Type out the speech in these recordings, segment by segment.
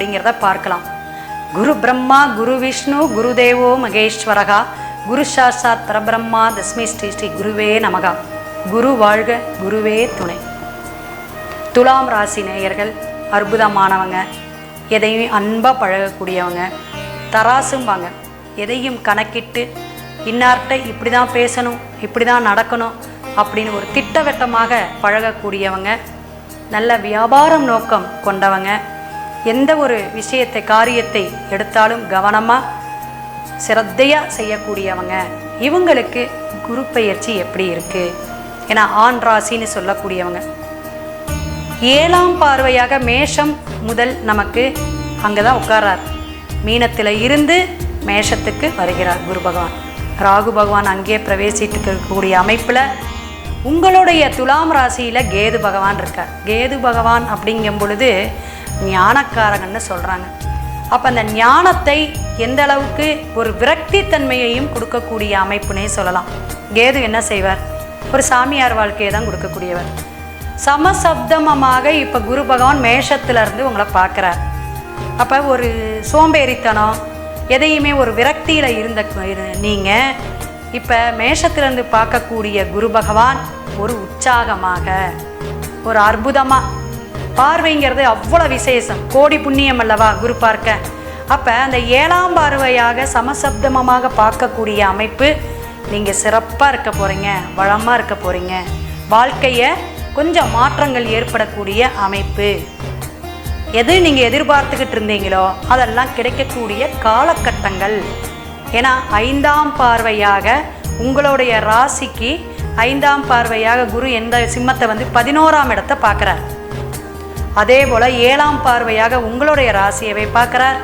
அப்படிங்கிறத பார்க்கலாம். குரு பிரம்மா குரு விஷ்ணு குரு தேவோ மகேஸ்வரகா குரு சாட்சாத் பரபிரம்மா தஸ்மி ஸ்ரீ ஸ்ரீ குருவே நமகா. குரு வாழ்க குருவே துணை. துலாம் ராசி நேயர்கள் அற்புதமானவங்க எதையும் அன்பாக பழகக்கூடியவங்க தராசும்பாங்க. எதையும் கணக்கிட்டு இன்னார்கிட்ட இப்படி தான் பேசணும் இப்படி தான் நடக்கணும் அப்படின்னு ஒரு திட்டவட்டமாக பழகக்கூடியவங்க நல்ல வியாபாரம் நோக்கம் கொண்டவங்க எந்த ஒரு விஷயத்தை காரியத்தை எடுத்தாலும் கவனமாக சிரத்தையாக செய்யக்கூடியவங்க. இவங்களுக்கு குரு பயிற்சி எப்படி இருக்குது ஏன்னா ஆண் ராசின்னு சொல்லக்கூடியவங்க. ஏழாம் பார்வையாக மேஷம் முதல் நமக்கு அங்கே தான் உட்கார்றார். மீனத்தில் இருந்து மேஷத்துக்கு வருகிறார் குரு பகவான். ராகு பகவான் அங்கே பிரவேசித்துக்கக்கூடிய அமைப்பில் உங்களுடைய துலாம் ராசியில் கேது பகவான் இருக்கார். கேது பகவான் அப்படிங்கும் பொழுது ஞானக்காரகன்னு சொல்கிறாங்க அப்போ அந்த ஞானத்தை எந்த அளவுக்கு ஒரு விரக்தித்தன்மையையும் கொடுக்கக்கூடிய அமைப்புனே சொல்லலாம். கேது என்ன செய்வார்? ஒரு சாமியார் வாழ்க்கையை தான் கொடுக்கக்கூடியவர். சமசப்தமமாக இப்போ குரு பகவான் மேஷத்துல இருந்து உங்களை பார்க்குறார். அப்போ ஒரு சோம்பேறித்தனம் எதையுமே ஒரு விரக்தியில் இருந்த நீங்கள் இப்போ மேஷத்திலிருந்து பார்க்கக்கூடிய குரு பகவான் ஒரு உற்சாகமாக ஒரு அற்புதமாக பார்வைங்கிறது அவ்வளோ விசேஷம். கோடி புண்ணியம் அல்லவா? குரு பார்க்க. அப்போ அந்த ஏழாம் பார்வையாக சமசப்தமமாக பார்க்கக்கூடிய அமைப்பு நீங்கள் சிறப்பாக இருக்க போகிறீங்க வளமாக இருக்க போகிறீங்க வாழ்க்கையை கொஞ்சம் மாற்றங்கள் ஏற்படக்கூடிய அமைப்பு. எது நீங்கள் எதிர்பார்த்துக்கிட்டு இருந்தீங்களோ அதெல்லாம் கிடைக்கக்கூடிய காலகட்டங்கள். ஏன்னா ஐந்தாம் பார்வையாக உங்களுடைய ராசிக்கு ஐந்தாம் பார்வையாக குரு எந்த சிம்மத்தை வந்து பதினோராம் இடத்தை பார்க்குறார். அதே போல் ஏழாம் பார்வையாக உங்களுடைய ராசியவை பார்க்குறார்.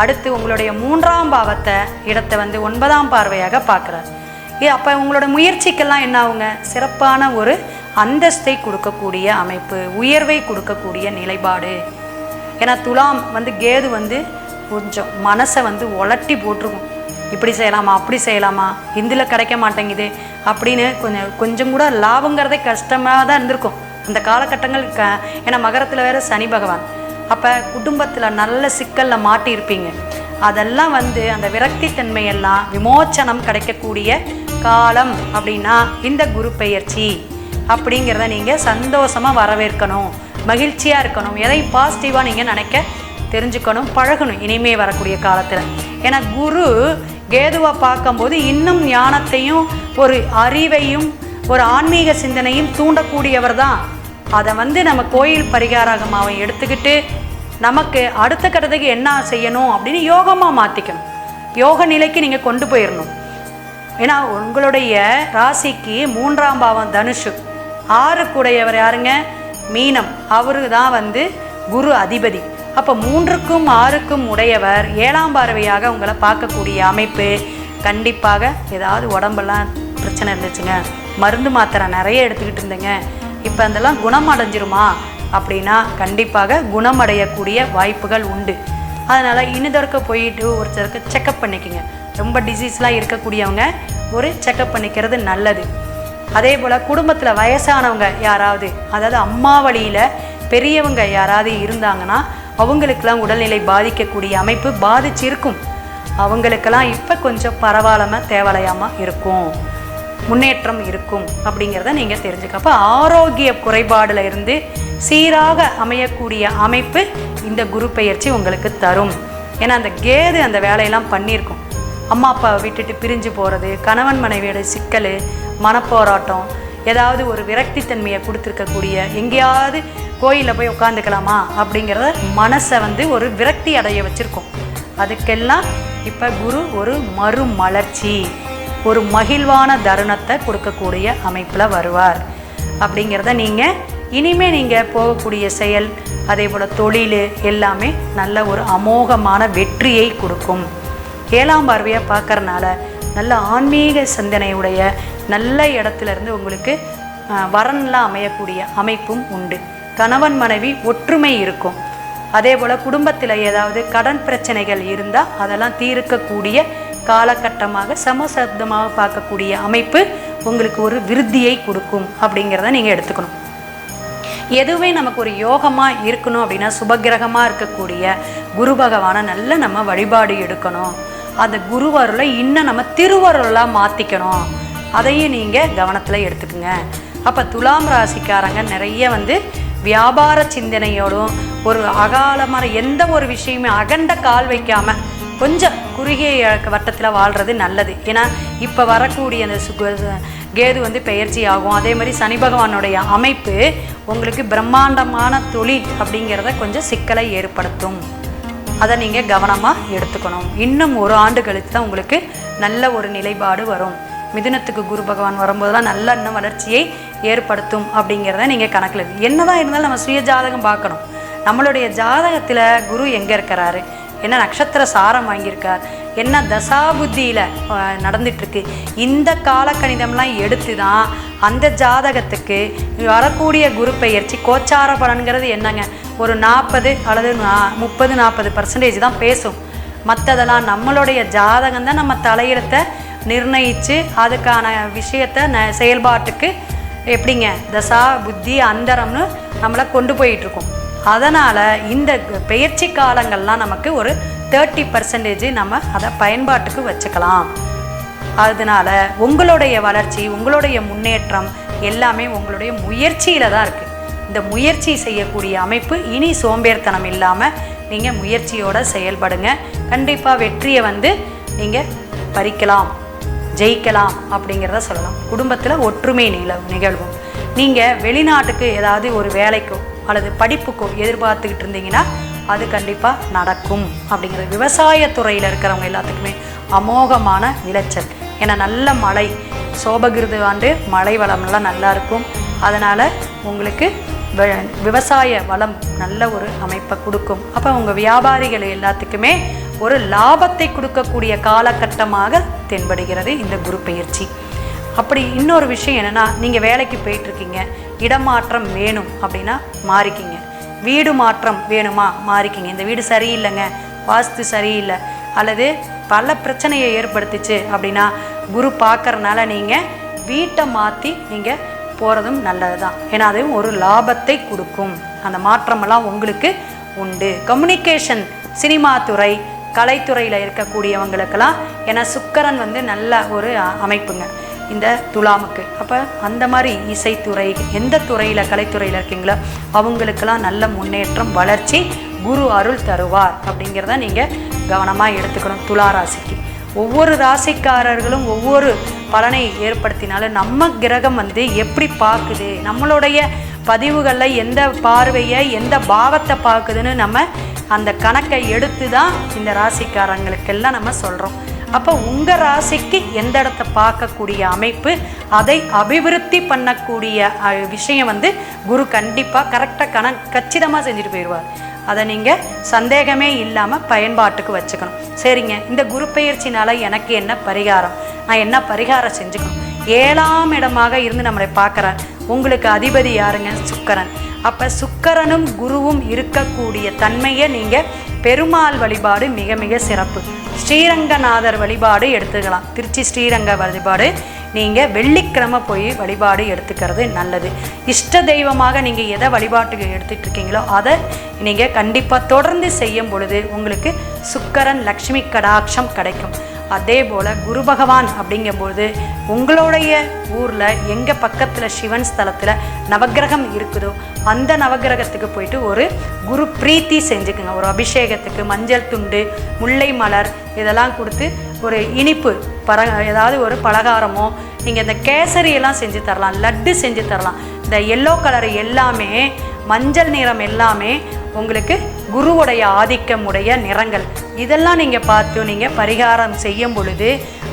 அடுத்து உங்களுடைய மூன்றாம் பாவத்தை இடத்தை வந்து ஒன்பதாம் பார்வையாக பார்க்குறார். இது அப்போ உங்களோட முயற்சிக்கெல்லாம் என்ன ஆகுங்க? சிறப்பான ஒரு அந்தஸ்தை கொடுக்கக்கூடிய அமைப்பு உயர்வை கொடுக்கக்கூடிய நிலைப்பாடு. ஏன்னா துலாம் வந்து கேது வந்து கொஞ்சம் மனசை வந்து உலட்டி போட்டிருக்கும். இப்படி செய்யலாமா அப்படி செய்யலாமா இந்தில் கிடைக்க மாட்டேங்குது அப்படின்னு கொஞ்சம் கொஞ்சம் கூட லாபங்கிறதே கஷ்டமாக தான் இருந்திருக்கும். அந்த காலகட்டங்கள் க ஏன்னா மகரத்தில் வேற சனி பகவான். அப்போ குடும்பத்தில் நல்ல சிக்கலில் மாட்டியிருப்பீங்க. அதெல்லாம் வந்து அந்த விரக்தித்தன்மையெல்லாம் விமோச்சனம் கிடைக்கக்கூடிய காலம் அப்படின்னா இந்த குரு பெயர்ச்சி. அப்படிங்கிறத நீங்கள் சந்தோஷமாக வரவேற்கணும். மகிழ்ச்சியாக இருக்கணும். எதை பாசிட்டிவாக நீங்கள் நினைக்க தெரிஞ்சுக்கணும் பழகணும். இனிமே வரக்கூடிய காலத்தில். ஏன்னா குரு கேதுவை பார்க்கும்போது இன்னும் ஞானத்தையும் ஒரு அறிவையும் ஒரு ஆன்மீக சிந்தனையும் தூண்டக்கூடியவர் தான் அதை வந்து நம்ம கோயில் பரிகாரகமாவை எடுத்துக்கிட்டு நமக்கு அடுத்த கட்டத்துக்கு என்ன செய்யணும் அப்படின்னு யோகமாக மாற்றிக்கணும் யோக நிலைக்கு நீங்கள் கொண்டு போயிடணும் ஏன்னா உங்களுடைய ராசிக்கு மூன்றாம் பாவம் தனுஷு ஆறுக்குடையவர் யாருங்க? மீனம். அவரு தான் வந்து குரு அதிபதி. அப்போ மூன்றுக்கும் ஆறுக்கும் உடையவர் ஏழாம் பார்வையாக உங்களை பார்க்கக்கூடிய அமைப்பு. கண்டிப்பாக ஏதாவது உடம்பெல்லாம் பிரச்சனை இருந்துச்சுங்க. மருந்து மாத்திரை நிறைய எடுத்துக்கிட்டு இருந்தேங்க. இப்போ அதெல்லாம் குணமடைஞ்சிருமா? அப்படின்னா கண்டிப்பாக குணமடையக்கூடிய வாய்ப்புகள் உண்டு. அதனால் இனிதொருக்க போயிட்டு ஒருத்தருக்கு செக்கப் பண்ணிக்கோங்க. ரொம்ப டிசீஸ்லாம் இருக்கக்கூடியவங்க ஒரு செக்கப் பண்ணிக்கிறது நல்லது. அதே போல் குடும்பத்தில் வயசானவங்க யாராவது அதாவது அம்மா வழியில் பெரியவங்க யாராவது இருந்தாங்கன்னா அவங்களுக்கெல்லாம் உடல்நிலை பாதிக்கக்கூடிய அமைப்பு பாதிச்சிருக்கும். அவங்களுக்கெல்லாம் இப்போ கொஞ்சம் பரவாயில்லாமல் தேவலையாமல் இருக்கும். முன்னேற்றம் இருக்கும் அப்படிங்கிறத நீங்கள் தெரிஞ்சுக்க. அப்போ ஆரோக்கிய குறைபாடில் இருந்து சீராக அமையக்கூடிய அமைப்பு இந்த குரு பெயர்ச்சி உங்களுக்கு தரும். ஏன்னா அந்த கேது அந்த வேலையெல்லாம் பண்ணியிருக்கும். அம்மா அப்பாவை விட்டுட்டு பிரிஞ்சு போகிறது கணவன் மனைவியோட சிக்கல் மனப்போராட்டம் ஏதாவது ஒரு விரக்தித்தன்மையை கொடுத்துருக்கக்கூடிய எங்கேயாவது கோயிலில் போய் உட்காந்துக்கலாமா அப்படிங்கிறத மனசை வந்து ஒரு விரக்தி அடைய வச்சுருக்கோம். அதுக்கெல்லாம் இப்போ குரு ஒரு மறுமலர்ச்சி. ஒரு மகிழ்வான தருணத்தை கொடுக்கக்கூடிய அமைப்பில் வருவார். அப்படிங்கிறத நீங்கள் இனிமே நீங்கள் போகக்கூடிய செயல் அதே போல் தொழில் எல்லாமே நல்ல ஒரு அமோகமான வெற்றியை கொடுக்கும். ஏழாம் பார்வையாக பார்க்கறனால நல்ல ஆன்மீக சிந்தனையுடைய நல்ல இடத்துல இருந்து உங்களுக்கு வரன்லாம் அமையக்கூடிய அமைப்பும் உண்டு. கணவன் மனைவி ஒற்றுமை இருக்கும். அதே போல் குடும்பத்தில் ஏதாவது கடன் பிரச்சனைகள் இருந்தால் அதெல்லாம் தீர்க்கக்கூடிய காலகட்டமாக சமசப்தமாக பார்க்கக்கூடிய அமைப்பு உங்களுக்கு ஒரு விருத்தியை கொடுக்கும் அப்படிங்கிறத நீங்கள் எடுத்துக்கணும். எதுவுமே நமக்கு ஒரு யோகமாக இருக்கணும் அப்படின்னா சுபகிரகமாக இருக்கக்கூடிய குரு பகவானை நல்ல நம்ம வழிபாடு எடுக்கணும். அந்த குருவருளை இன்னும் நம்ம திருவருளாக மாற்றிக்கணும் அதையும் நீங்கள் கவனத்தில் எடுத்துக்கோங்க. அப்போ துலாம் ராசிக்காரங்க நிறைய வந்து வியாபார சிந்தனையோடும் ஒரு அகாலமான எந்த ஒரு விஷயமே அகண்ட கால் வைக்காமல் கொஞ்சம் குறுகிய வட்டத்தில் வாழ்கிறது நல்லது. ஏன்னா இப்போ வரக்கூடிய அந்த சுக கேது வந்து பெயர்ச்சி ஆகும் அதே மாதிரி சனி பகவானுடைய அமைப்பு உங்களுக்கு பிரம்மாண்டமான தொழில் அப்படிங்கிறத கொஞ்சம் சிக்கலை ஏற்படுத்தும். அதை நீங்கள் கவனமாக எடுத்துக்கணும். இன்னும் ஒரு ஆண்டு கழித்து தான் உங்களுக்கு நல்ல ஒரு நிலைப்பாடு வரும். மிதுனத்துக்கு குரு பகவான் வரும்போதெல்லாம் நல்ல இன்னும் வளர்ச்சியை ஏற்படுத்தும் அப்படிங்கிறத நீங்கள் கணக்கில் என்னதான் இருந்தாலும் நம்ம சுய ஜாதகம் பார்க்கணும். நம்மளுடைய ஜாதகத்தில் குரு எங்கே இருக்கிறாரு? என்ன நட்சத்திர சாரம் வாங்கியிருக்கார்? என்ன தசாபுத்தியில் நடந்துட்டுருக்கு? இந்த காலக்கணிதம்லாம் எடுத்து தான் அந்த ஜாதகத்துக்கு வரக்கூடிய குரு பெயர்ச்சி கோச்சார பலன்கிறது என்னங்க? ஒரு நாற்பது அல்லது நா- முப்பது நாற்பது பர்சன்டேஜ் தான் பேசும். மற்றதெல்லாம் நம்மளுடைய ஜாதகம் தான் நம்ம தலையிடத்தை நிர்ணயித்து அதுக்கான விஷயத்தை ந செயல்பாட்டுக்கு எப்படிங்க? தசா புத்தி அந்தரம்னு நம்மளை கொண்டு போயிட்டுருக்கோம். அதனால் இந்த பெயர்ச்சி காலங்கள்லாம் நமக்கு ஒரு தேர்ட்டி பர்சன்டேஜ் நம்ம அதை பயன்பாட்டுக்கு வச்சுக்கலாம். அதனால உங்களுடைய வளர்ச்சி உங்களுடைய முன்னேற்றம் எல்லாமே உங்களுடைய முயற்சியில் தான் இருக்குது இந்த முயற்சி செய்யக்கூடிய அமைப்பு இனி சோம்பேறித்தனம் இல்லாமல் நீங்கள் முயற்சியோட செயல்படுங்க. கண்டிப்பாக வெற்றியை வந்து நீங்கள் பறிக்கலாம் ஜெயிக்கலாம் அப்படிங்கிறத சொல்லலாம். குடும்பத்தில் ஒற்றுமை நில நிகழ்வும். நீங்கள் வெளிநாட்டுக்கு ஏதாவது ஒரு வேலைக்கோ அல்லது படிப்புக்கோ எதிர்பார்த்துக்கிட்டு இருந்தீங்கன்னா அது கண்டிப்பாக நடக்கும் அப்படிங்கிறது விவசாயத்துறையில் இருக்கிறவங்க எல்லாத்துக்குமே அமோகமான விளைச்சல் ஏன்னா நல்ல மழை சோபகிருது ஆண்டு மழை வளம்லாம் நல்லா இருக்கும். அதனால் உங்களுக்கு விவசாய வளம் நல்ல ஒரு அமைப்பை கொடுக்கும். அப்போ உங்கள் வியாபாரிகள் எல்லாத்துக்குமே ஒரு லாபத்தை கொடுக்கக்கூடிய காலகட்டமாக தென்படுகிறது இந்த குரு பெயர்ச்சி அப்படி இன்னொரு விஷயம் என்னென்னா நீங்கள் வேலைக்கு போயிட்டுருக்கீங்க இடமாற்றம் வேணும் அப்படின்னா மாறிக்கிங்க. வீடு மாற்றம் வேணுமா? மாறிக்கிங்க. இந்த வீடு சரியில்லைங்க வாஸ்து சரியில்லை அல்லது பல பிரச்சனையை ஏற்படுத்துச்சு அப்படின்னா குரு பார்க்கறனால நீங்கள் வீட்டை மாற்றி நீங்கள் போகிறதும் நல்லது தான் ஏன்னா அதுவும் ஒரு லாபத்தை கொடுக்கும். அந்த மாற்றமெல்லாம் உங்களுக்கு உண்டு. கம்யூனிகேஷன் சினிமா துறை கலைத்துறையில் இருக்கக்கூடியவங்களுக்கெல்லாம் ஏன்னா சுக்கரன் வந்து நல்ல ஒரு அமைப்புங்க. இந்த துலாமுக்கு. அப்போ அந்த மாதிரி இசைத்துறை எந்த துறையில் கலைத்துறையில் இருக்கீங்களோ அவங்களுக்கெல்லாம் நல்ல முன்னேற்றம் வளர்ச்சி குரு அருள் தருவார் அப்படிங்கிறத நீங்கள் கவனமாக எடுத்துக்கணும் துலா ராசிக்கு. ஒவ்வொரு ராசிக்காரர்களும் ஒவ்வொரு பலனை ஏற்படுத்தினாலும் நம்ம கிரகம் வந்து எப்படி பார்க்குது நம்மளுடைய பதிவுகளில் எந்த பார்வையை எந்த பாவத்தை பார்க்குதுன்னு நம்ம அந்த கணக்கை எடுத்து தான் இந்த ராசிக்காரங்களுக்கெல்லாம் நம்ம சொல்கிறோம் அப்போ உங்கள் ராசிக்கு எந்த இடத்த பார்க்கக்கூடிய அமைப்பு அதை அபிவிருத்தி பண்ணக்கூடிய விஷயம் வந்து குரு கண்டிப்பாக கரெக்டாக கண கச்சிதமாக செஞ்சுட்டு போயிடுவார். அதை நீங்கள் சந்தேகமே இல்லாமல் பயன்பாட்டுக்கு வச்சுக்கணும். சரிங்க இந்த குரு பயிற்சினால் எனக்கு என்ன பரிகாரம்? நான் என்ன பரிகாரம் செஞ்சுக்கணும்? ஏழாம் இடமாக இருந்து நம்மளை பார்க்குறார். உங்களுக்கு அதிபதி யாருங்க? சுக்கரன். அப்போ சுக்கரனும் குருவும் இருக்கக்கூடிய தன்மையை நீங்கள் பெருமாள் வழிபாடு மிக மிக சிறப்பு. ஸ்ரீரங்கநாதர் வழிபாடு எடுத்துக்கலாம். திருச்சி ஸ்ரீரங்க வழிபாடு நீங்கள் வெள்ளிக்கிழமை போய் வழிபாடு எடுத்துக்கிறது நல்லது. இஷ்ட தெய்வமாக நீங்கள் எதை வழிபாட்டுக்கு எடுத்துட்டு இருக்கீங்களோ அதை நீங்கள் கண்டிப்பாக தொடர்ந்து செய்யும் பொழுது உங்களுக்கு சுக்கரன் லக்ஷ்மி கடாட்சம் கிடைக்கும். அதே போல் குரு பகவான் அப்படிங்கும்போது உங்களுடைய ஊரில் எங்கள் பக்கத்தில் சிவன் ஸ்தலத்தில் நவக்கிரகம் இருக்குதோ அந்த நவக்கிரகத்துக்கு போயிட்டு ஒரு குரு பிரீத்தி செஞ்சுக்குங்க. ஒரு அபிஷேகத்துக்கு மஞ்சள் துண்டு முல்லை மலர் இதெல்லாம் கொடுத்து ஒரு இனிப்பு பர ஏதாவது ஒரு பலகாரமோ நீங்கள் இந்த கேசரியெல்லாம் செஞ்சு தரலாம் லட்டு செஞ்சு தரலாம். இந்த எல்லோ கலர் எல்லாமே மஞ்சள் நிறம் எல்லாமே உங்களுக்கு குருவுடைய ஆதிக்கம் உடைய நிறங்கள். இதெல்லாம் நீங்கள் பார்த்து நீங்கள் பரிகாரம் செய்யும் பொழுது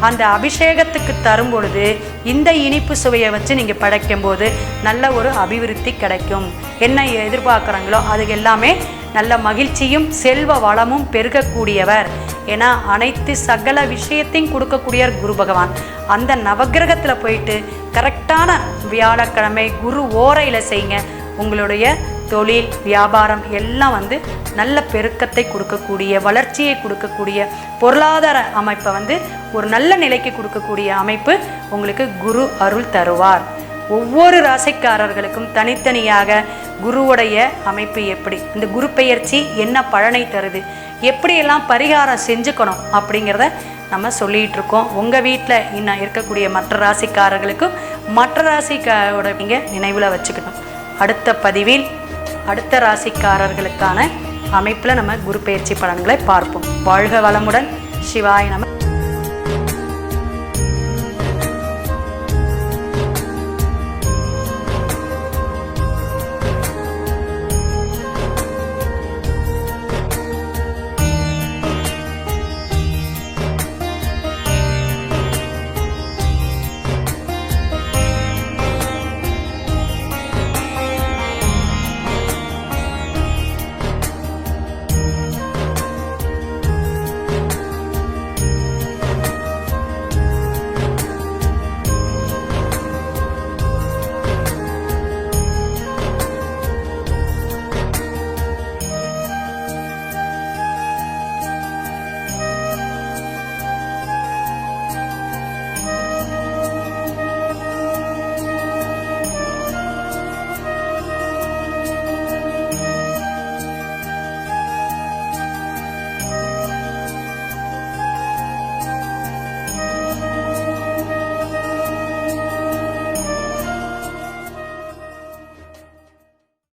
அந்த அபிஷேகத்துக்கு தரும் பொழுது இந்த இனிப்பு சுவையை வச்சு நீங்கள் படைக்கும்போது நல்ல ஒரு அபிவிருத்தி கிடைக்கும். என்ன எதிர்பார்க்குறாங்களோ அது எல்லாமே நல்ல மகிழ்ச்சியும் செல்வ வளமும் பெருகக்கூடியவர். ஏன்னா அனைத்து சகல விஷயத்தையும் கொடுக்கக்கூடியவர் குரு பகவான். அந்த நவக்கிரகத்தில் போயிட்டு கரெக்டான வியாழக்கிழமை குரு ஓரையில் செய்யுங்க. உங்களுடைய தொழில் வியாபாரம் எல்லாம் வந்து நல்ல பெருக்கத்தை கொடுக்கக்கூடிய வளர்ச்சியை கொடுக்கக்கூடிய பொருளாதார அமைப்பை வந்து ஒரு நல்ல நிலைக்கு கொடுக்கக்கூடிய அமைப்பு உங்களுக்கு குரு அருள் தருவார். ஒவ்வொரு ராசிக்காரர்களுக்கும் தனித்தனியாக குருவுடைய அமைப்பு எப்படி? இந்த குரு பெயர்ச்சி என்ன பலனை தருது? எப்படியெல்லாம் பரிகாரம் செஞ்சுக்கணும் அப்படிங்கிறத நம்ம சொல்லிகிட்டு இருக்கோம். உங்கள் வீட்டில் இன்னும் இருக்கக்கூடிய மற்ற ராசிக்காரர்களுக்கும் மற்ற ராசிக்காரோட நீங்கள் நினைவில் வச்சுக்கணும். அடுத்த பதிவில் அடுத்த ராசிக்காரர்களுக்கான அமைப்பில் நம்ம குரு பயிற்சி பலன்களை பார்ப்போம். வாழ்க வளமுடன். சிவாய நம